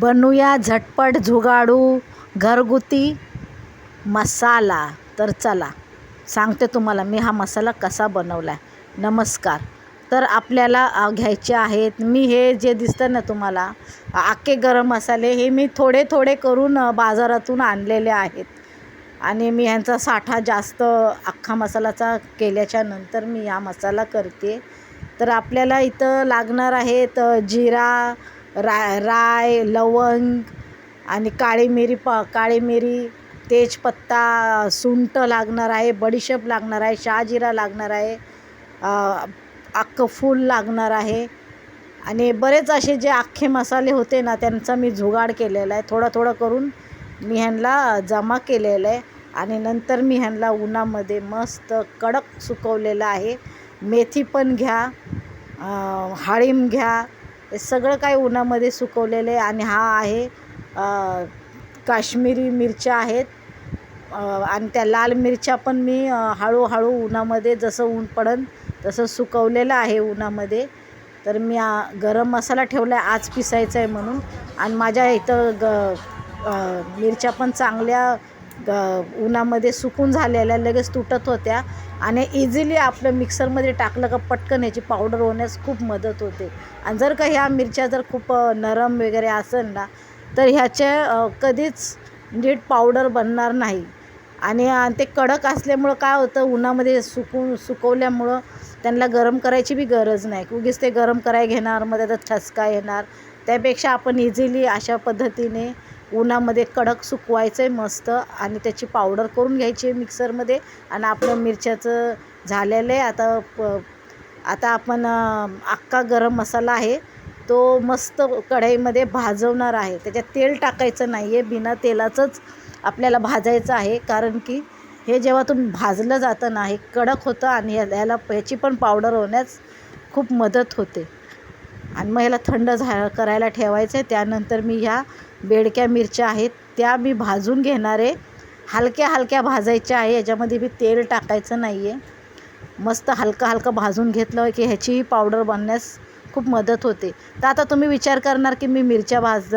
बनवूया झटपट झुगाडू घरगुती मसाला. तर चला सांगते तुम्हाला मी हा मसाला कसा बनवला आहे नमस्कार. तर आपल्याला घ्यायचे आहेत. मी हे जे दिसतं ना तुम्हाला आखे गरम मसाले हे मी थोडे थोडे करून बाजारातून आणलेले आहेत. आणि मी ह्यांचा साठा जास्त अख्खा मसालाचा केल्याच्यानंतर मी हा मसाला करते. तर आपल्याला इथं लागणार आहेत जिरा राय राय लवंग आणि काळी मिरी प काळी मिरी तेजपत्ता सुंठ लागणार आहे बडीशेप लागणार आहे शहाजिरा लागणार आहे अख्खं फूल लागणार आहे. आणि बरेच असे जे अख्खे मसाले होते ना त्यांचा मी जुगाड केलेला आहे. थोडं थोडं करून मी ह्यांना जमा केलेलं आहे. आणि नंतर मी ह्यांना उन्हामध्ये मस्त कडक सुकवलेलं आहे. मेथी पण घ्या हाळीम घ्या हे सगळं काही उन्हामध्ये सुकवलेलं आहे आणि हा आहे काश्मीरी मिरच्या आहेत. आणि त्या लाल मिरच्या पण मी हळूहळू उन्हामध्ये जसं ऊन पडन तसं सुकवलेलं आहे उन्हामध्ये. तर मी गरम मसाला ठेवला आहे आज पिसायचा आहे म्हणून. आणि माझ्या इथं ग मिरच्या पण चांगल्या ग उन्हामध्ये सुकून झालेल्या लगेच तुटत होत्या आणि इझिली आपलं मिक्सरमध्ये टाकलं का पटकन याची पावडर होण्यास खूप मदत होते. आणि जर का ह्या मिरच्या जर खूप नरम वगैरे असेल ना तर ह्याचे कधीच नीट पावडर बनणार नाही. आणि ते कडक असल्यामुळं काय होतं उन्हामध्ये सुकून सुकवल्यामुळं त्यांना गरम करायची बी गरज नाही. उगीच ते गरम कराय घेणार मग त्याचा ठसका येणार. त्यापेक्षा आपण इझिली अशा पद्धतीने उन्हामध्ये कडक सुकवायचं आहे मस्त आणि त्याची पावडर करून घ्यायची आहे मिक्सरमध्ये आणि आपलं मिरच्याचं झालेलं आहे. आता प आता आपण अख्खा गरम मसाला आहे. तो मस्त कढईमध्ये भाजवणार आहे. त्याच्यात तेल टाकायचं नाही आहे बिना तेलाचंच आपल्याला भाजायचं आहे. कारण की हे जेव्हातून भाजलं जातं ना हे कडक होतं आणि ह्याला ह्याची पण पावडर होण्यास खूप मदत होते. आणि मग ह्याला थंड झा करायला ठेवायचं आहे त्यानंतर मी ह्या बेडक्या मिरच्या आहेत त्या मी भाजून घेणार आहे. हलक्या हलक्या भाजायच्या आहे याच्यामध्ये मी तेल टाकायचं नाही आहे मस्त हलकं हलकं भाजून घेतलं की ह्याचीही पावडर बनण्यास खूप मदत होते. तर आता तुम्ही विचार करणार की मी मिरच्या भाज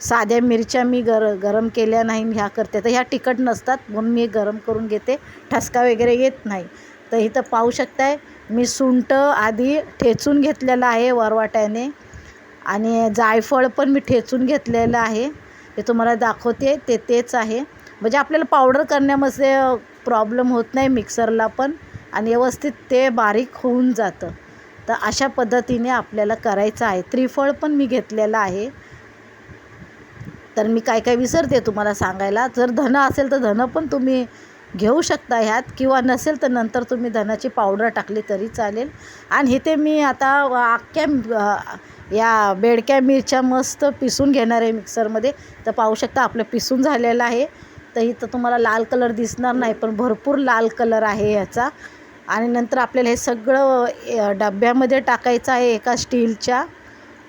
साध्या मिरच्या मी गर गरम केल्या नाही ह्या करते. तर ह्या तिखट नसतात म्हणून मी गरम करून घेते. ठसका वगैरे येत नाही. तर इथं पाहू शकताय मी सुंठ आधी ठेचून घेतलेलं आहे वरवाट्याने. आणि जायफळ पण मी ठेचून घेतलेलं आहे. ते तुम्हाला दाखवते ते तेच आहे. म्हणजे आपल्याला पावडर करण्यामध्ये प्रॉब्लेम होत नाही मिक्सरला पण आणि व्यवस्थित ते बारीक होऊन जातं. तर अशा पद्धतीने आपल्याला करायचं आहे. त्रिफळ पण मी घेतलेलं आहे. तर मी काय काय विसरते तुम्हाला सांगायला. जर धन असेल तर धनं पण तुम्ही घेऊ शकता ह्यात किंवा नसेल तर नंतर तुम्ही धनाची पावडर टाकली तरी चालेल. आणि इथे मी आता अख्ख्या या बेडक्या मिरच्या मस्त पिसून घेणार आहे मिक्सरमध्ये. तर पाहू शकता आपलं पिसून झालेलं आहे. तर इथं तुम्हाला लाल कलर दिसणार नाही पण भरपूर लाल कलर आहे ह्याचा आणि नंतर आपल्याला हे सगळं डब्यामध्ये टाकायचं आहे एका स्टीलच्या.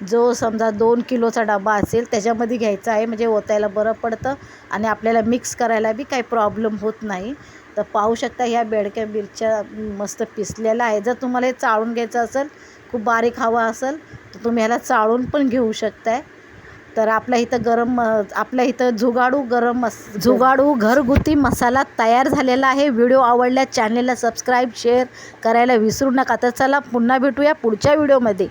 जो समजा दोन किलोचा डबा असेल त्याच्यामध्ये घ्यायचा आहे. म्हणजे ओतायला बरं पडतं आणि आपल्याला मिक्स करायला बी काही प्रॉब्लेम होत नाही. तर पाहू शकता ह्या बेडक्या मिरच्या मस्त पिसलेल्या आहे जर तुम्हाला हे चाळून घ्यायचं असेल खूप बारीक हवा असेल तर तुम्ही ह्याला चाळून पण घेऊ शकताय. तर आपल्या इथं गरम आपल्या इथं झुगाडू गरम मस झुगाडू घरगुती मसाला तयार झालेला आहे. व्हिडिओ आवडल्या चॅनेलला सबस्क्राईब शेअर करायला विसरू नका. तर चला पुन्हा भेटूया पुढच्या व्हिडिओमध्ये